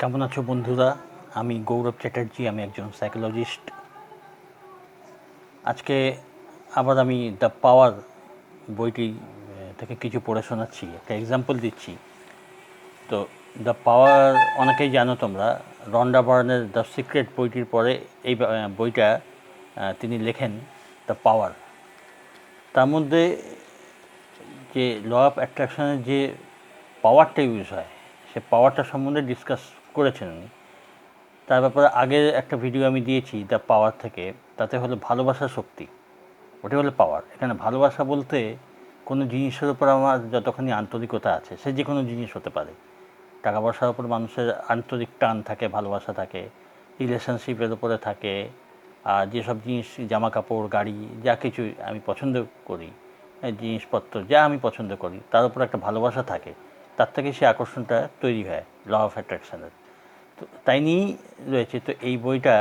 কেমন আছো বন্ধুরা? আমি গৌরব চ্যাটার্জি, আমি একজন সাইকোলজিস্ট আজকে আবার আমি দ্য পাওয়ার বইটি থেকে কিছু পড়ে শোনাচ্ছি, একটা এক্সাম্পল দিচ্ছি। তো দ্য পাওয়ার অনেকেই জানো তোমরা, রন্ডা বার্নের দ্য সিক্রেট বইটির পরে এই বইটা তিনি লেখেন দ্য পাওয়ার তার মধ্যে যে ল অফ অ্যাট্রাকশনের যে পাওয়ারটা ইউজ হয়, সে পাওয়ারটা সম্বন্ধে ডিসকাস করেছেন তার ব্যাপারে আগের একটা ভিডিও আমি দিয়েছি দ্য পাওয়ার থেকে। তাতে হলো ভালোবাসার শক্তি। ওটাই হলো পাওয়ার এখানে ভালোবাসা বলতে কোনো জিনিসের উপর আমার যতখানি আন্তরিকতা আছে, সে যে কোনো জিনিস হতে পারে। টাকা পয়সার উপর মানুষের আন্তরিক টান থাকে, ভালোবাসা থাকে রিলেশনশিপের উপরে থাকে, আর যেসব জিনিস জামা কাপড় গাড়ি, যা কিছু আমি পছন্দ করি জিনিসপত্র, যা আমি পছন্দ করি, তার উপর একটা ভালোবাসা থাকে। তার থেকে সে আকর্ষণটা তৈরি হয় ল অফ অ্যাট্রাকশনের তো তাই নিয়েই রয়েছে। তো এই বইটা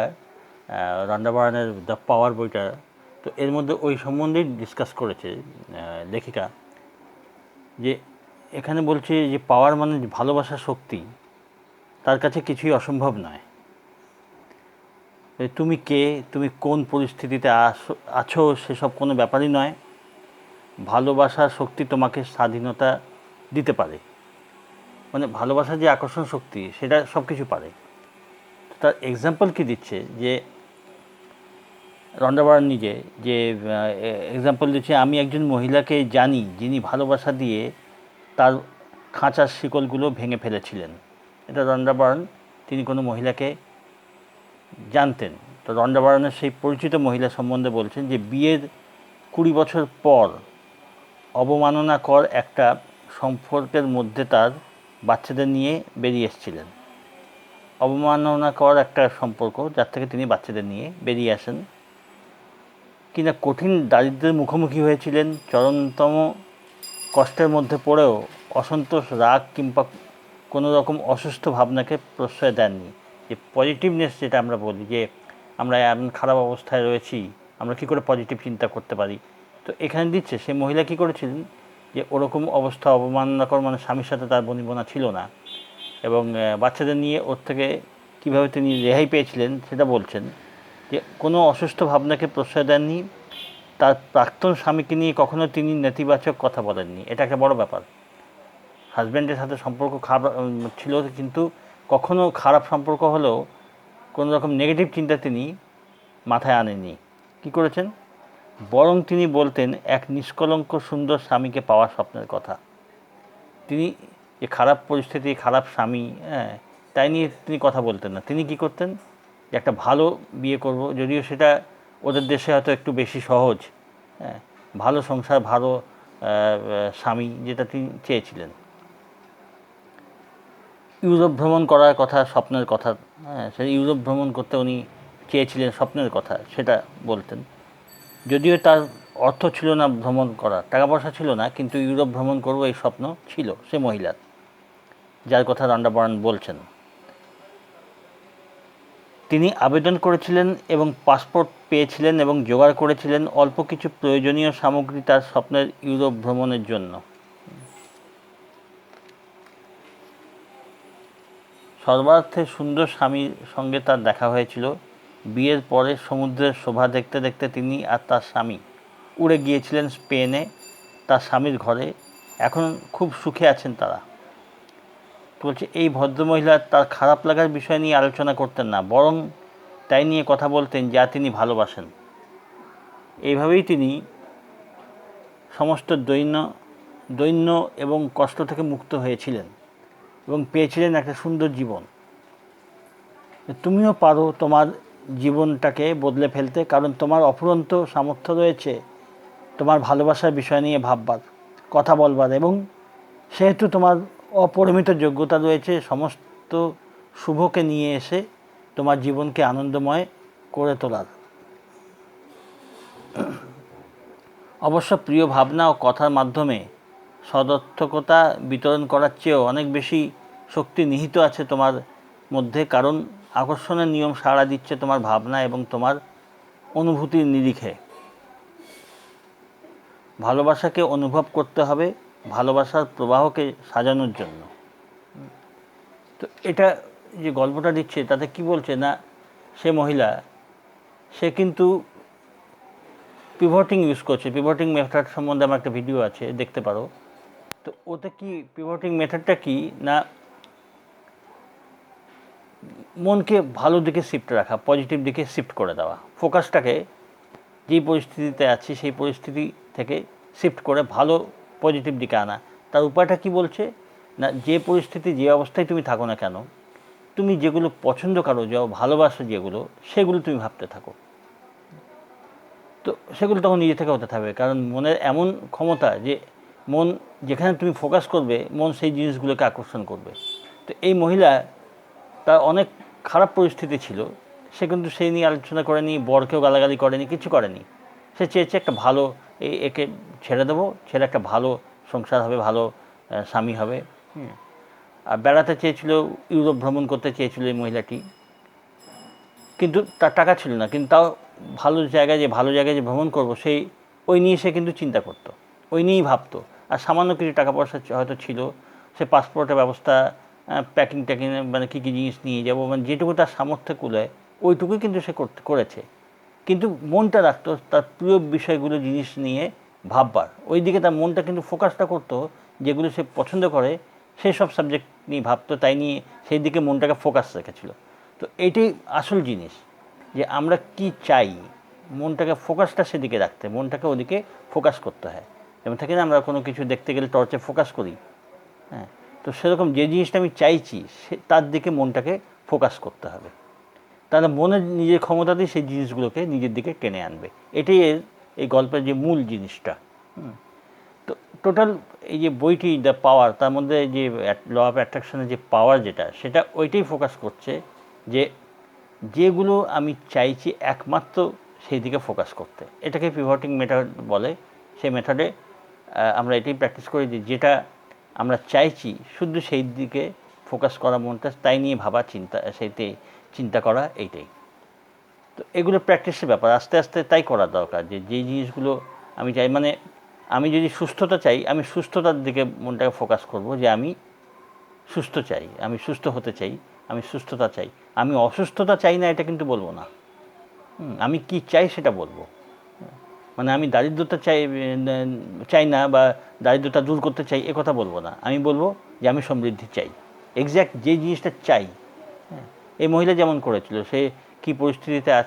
রান্ডাবারানের দ্য পাওয়ার বইটা, তো এর মধ্যে ওই সম্বন্ধেই ডিসকাস করেছে লেখিকা। যে এখানে বলছে যে পাওয়ার মানে যে ভালোবাসার শক্তি, তার কাছে কিছুই অসম্ভব নয়। তুমি কে, তুমি কোন পরিস্থিতিতে আছো আছো, সেসব কোনো ব্যাপারই নয়। ভালোবাসার শক্তি তোমাকে স্বাধীনতা দিতে পারে। মানে ভালোবাসার যে আকর্ষণ শক্তি, সেটা সব কিছু পারে তার এক্সাম্পল কি দিচ্ছে? যে রন্ডাবার নিজে, যে এক্সাম্পল দিচ্ছে, আমি একজন মহিলাকে জানি যিনি ভালোবাসা দিয়ে তার খাঁচার শিকলগুলো ভেঙে ফেলেছিলেন। এটা রন্ডাবার্ন তিনি কোনো মহিলাকে জানতেন। তো রন্ডাবার্নের সেই পরিচিত মহিলা সম্বন্ধে বলছেন যে, বিয়ের কুড়ি বছর পর অবমাননাকর একটা সম্পর্কের মধ্যে তার বাচ্চাদের নিয়ে বেরিয়ে এসেছিলেন। অবমাননাকর একটা সম্পর্ক, যার থেকে তিনি বাচ্চাদের নিয়ে বেরিয়ে আসেন। কিনা কঠিন দারিদ্র্যের মুখোমুখি হয়েছিলেন, চরমতম কষ্টের মধ্যে পড়েও অসন্তোষ, রাগ কিংবা কোনো রকম অসুস্থ ভাবনাকে প্রশ্রয় দেননি। যে পজিটিভনেস যেটা আমরা বলি, যে আমরা এমন খারাপ অবস্থায় রয়েছি, আমরা কী করে পজিটিভ চিন্তা করতে পারি? তো এখানে দিচ্ছে, সে মহিলা কী করেছিলেন? যে ওরকম অবস্থা অবমাননাকর মানে স্বামীর সাথে তার বনিবনা ছিল না। এবং বাচ্চাদের নিয়ে ওর থেকে কীভাবে তিনি রেহাই পেয়েছিলেন সেটা বলছেন। যে কোনো অসুস্থ ভাবনাকে প্রশ্রয় দেননি, তার প্রাক্তন স্বামীকে নিয়ে কখনো তিনি নেতিবাচক কথা বলেননি। এটা একটা বড় ব্যাপার। হাজব্যান্ডের সাথে সম্পর্ক খারাপ ছিল কিন্তু কখনো খারাপ সম্পর্ক হলেও কোনো রকম নেগেটিভ চিন্তা তিনি মাথায় আনেননি। কী করেছেন? বরং তিনি বলতেন, এক নিষ্কলঙ্ক সুন্দর স্বামীকে পাওয়া স্বপ্নের কথা। তিনি যে খারাপ পরিস্থিতি, খারাপ স্বামী হ্যাঁ তাই নিয়ে তিনি কথা বলতেন না। তিনি কি করতেন? যে একটা ভালো বিয়ে করব, যদিও সেটা ওদের দেশে হয়তো একটু বেশি সহজ হ্যাঁ ভালো সংসার, ভালো স্বামী যেটা তিনি চেয়েছিলেন। ইউরোপ ভ্রমণ করার কথা, স্বপ্নের কথা হ্যাঁ সেই ইউরোপ ভ্রমণ করতে উনি চেয়েছিলেন স্বপ্নের কথা, সেটা বলতেন। যদিও তার অর্থ ছিল না ভ্রমণ করার টাকা পয়সা ছিল না, কিন্তু ইউরোপ ভ্রমণ করব এই স্বপ্ন ছিল, সে মহিলার। যার কথা রান্ডাবরণ বলছেন। তিনি আবেদন করেছিলেন এবং পাসপোর্ট পেয়েছিলেন এবং জোগাড় করেছিলেন অল্প কিছু প্রয়োজনীয় সামগ্রী তার স্বপ্নের ইউরোপ ভ্রমণের জন্য। সর্বার্থে সুন্দর স্বামীর সঙ্গে তার দেখা হয়েছিল। বিয়ের পরে সমুদ্রের শোভা দেখতে দেখতে তিনি আর তার স্বামী উড়ে গিয়েছিলেন স্পেনে, তার স্বামীর ঘরে। এখন খুব সুখে আছেন তারা। তো বলছে, এই ভদ্রমহিলা তার খারাপ লাগার বিষয় নিয়ে আলোচনা করতেন না, বরং তাই নিয়ে কথা বলতেন যা তিনি ভালোবাসেন। এইভাবেই তিনি সমস্ত দৈন্য দৈন্য এবং কষ্ট থেকে মুক্ত হয়েছিলেন এবং পেয়েছিলেন একটা সুন্দর জীবন। তুমিও পারো তোমার জীবনটাকে বদলে ফেলতে, কারণ তোমার অফুরন্ত সামর্থ্য রয়েছে। তোমার ভালোবাসার বিষয় নিয়ে ভাববার, কথা বলবার, এবং সেহেতু তোমার অপরিমিত যোগ্যতা রয়েছে, সমস্ত শুভকে নিয়ে এসে তোমার জীবনকে আনন্দময় করে তোলার। অবশ্য প্রিয় ভাবনা ও কথার মাধ্যমে সদর্থকতা বিতরণ করার চেয়েও অনেক বেশি শক্তি নিহিত আছে তোমার মধ্যে, কারণ আকর্ষণের নিয়ম সাড়া দিচ্ছে তোমার ভাবনা এবং তোমার অনুভূতির নিরিখে। ভালোবাসাকে অনুভব করতে হবে, ভালোবাসার প্রবাহকে সাজানোর জন্য। তো এটা যে গল্পটা দিচ্ছে, তাতে কি বলছে না, সে মহিলা, সে কিন্তু পিভটিং ইউজ করছে। পিভটিং মেথড সম্বন্ধে আমার একটা ভিডিও আছে, দেখতে পারো। তো ওতে কি পিভটিং মেথডটা কি না মনকে ভালো দিকে শিফট রাখা পজিটিভ দিকে শিফট করে দেওয়া। ফোকাসটাকে যেই পরিস্থিতিতে আছি, সেই পরিস্থিতি থেকে শিফট করে ভালো পজিটিভ দিকে আনা। তার উপায়টা কি বলছে? না, যে পরিস্থিতি, যে অবস্থায় তুমি থাকো না কেন, তুমি যেগুলো পছন্দ করো যাও ভালোবাসো যেগুলো, সেগুলো তুমি ভাবতে থাকো। তো সেগুলো তখন নিজে থেকে হতে থাকবে। কারণ মনের এমন ক্ষমতা যে মন, যেখানে তুমি ফোকাস করবে, মন সেই জিনিসগুলোকে আকর্ষণ করবে। তো এই মহিলা তার অনেক খারাপ পরিস্থিতি ছিল। সে কিন্তু সেই নিয়ে আলোচনা করেনি, বরকেও গালাগালি করেনি, কিছু করেনি। সে চেয়েছে একটা ভালো এই একে ছেড়ে দেবো ছেড়ে একটা ভালো সংসার হবে, ভালো স্বামী হবে। আর বেড়াতে চেয়েছিল, ইউরোপ ভ্রমণ করতে চেয়েছিল এই মহিলাটি। কিন্তু তার টাকা ছিল না, কিন্তু তাও ভালো জায়গায় যে, ভালো জায়গায় যে ভ্রমণ করব, সেই, ওই নিয়ে সে কিন্তু চিন্তা করতো। ওই নিয়েই ভাবতো। আর সামান্য কিছু টাকা পয়সা হয়তো ছিল, সে পাসপোর্টের ব্যবস্থা প্যাকিং ট্যাকিং মানে কী কী জিনিস নিয়ে যাব মানে যেটুকু তার সামর্থ্য কুলায়, ওইটুকুই কিন্তু সে করতে, করেছে। কিন্তু মনটা রাখতো তার প্রিয় বিষয়গুলো, জিনিস নিয়ে ভাববার। ওই দিকে তার মনটা কিন্তু ফোকাসটা করতো যেগুলো সে পছন্দ করে, সেই সব সাবজেক্ট নিয়ে ভাবতো, তাই নিয়ে সেই দিকে মনটাকে ফোকাস রেখেছিল। তো এইটাই আসল জিনিস, যে আমরা কি চাই? মনটাকে ফোকাসটা সেদিকে রাখতে, মনটাকে ওদিকে ফোকাস করতে হয়। যেমন থাকে না, আমরা কোনো কিছু দেখতে গেলে টর্চে ফোকাস করি হ্যাঁ? তো সেরকম যে জিনিসটা আমি চাইছি, সে, তার দিকে মনটাকে ফোকাস করতে হবে। তাহলে মনের নিজের ক্ষমতাতেই সেই জিনিসগুলোকে নিজের দিকে টেনে আনবে। এটাই এর, এই গল্পের যে মূল জিনিসটা। তো টোটাল এই যে বইটি দ্য পাওয়ার তার মধ্যে যে ল অফ অ্যাট্রাকশনের যে পাওয়ার যেটা, সেটা ওইটাই ফোকাস করছে যে যেগুলো আমি চাইছি একমাত্র সেই দিকে ফোকাস করতে। এটাকে পিভটিং মেথড বলে। সেই মেথডে আমরা এটাই প্র্যাকটিস করি যে যেটা আমরা চাইছি শুধু সেই দিকে ফোকাস করা মনটা, তাই নিয়ে ভাবা, চিন্তা, সেইতে চিন্তা করা এইটাই। তো এগুলো প্র্যাকটিসের ব্যাপার, আস্তে আস্তে তাই করা দরকার যে, যেই জিনিসগুলো আমি চাই। মানে আমি যদি সুস্থতা চাই, আমি সুস্থতার দিকে মনটাকে ফোকাস করব যে, আমি সুস্থ চাই, আমি সুস্থ হতে চাই, আমি সুস্থতা চাই। আমি অসুস্থতা চাই না, এটা কিন্তু বলব না। আমি কি চাই সেটা বলব। মানে আমি দারিদ্রতা চাই চাই না বা দারিদ্রতা দূর করতে চাই, এ কথা বলব না। আমি বলব যে আমি সমৃদ্ধি চাই। এক্স্যাক্ট যে জিনিসটা চাই হ্যাঁ এই মহিলা যেমন করেছিল, সে কি পরিস্থিতিতে আছে?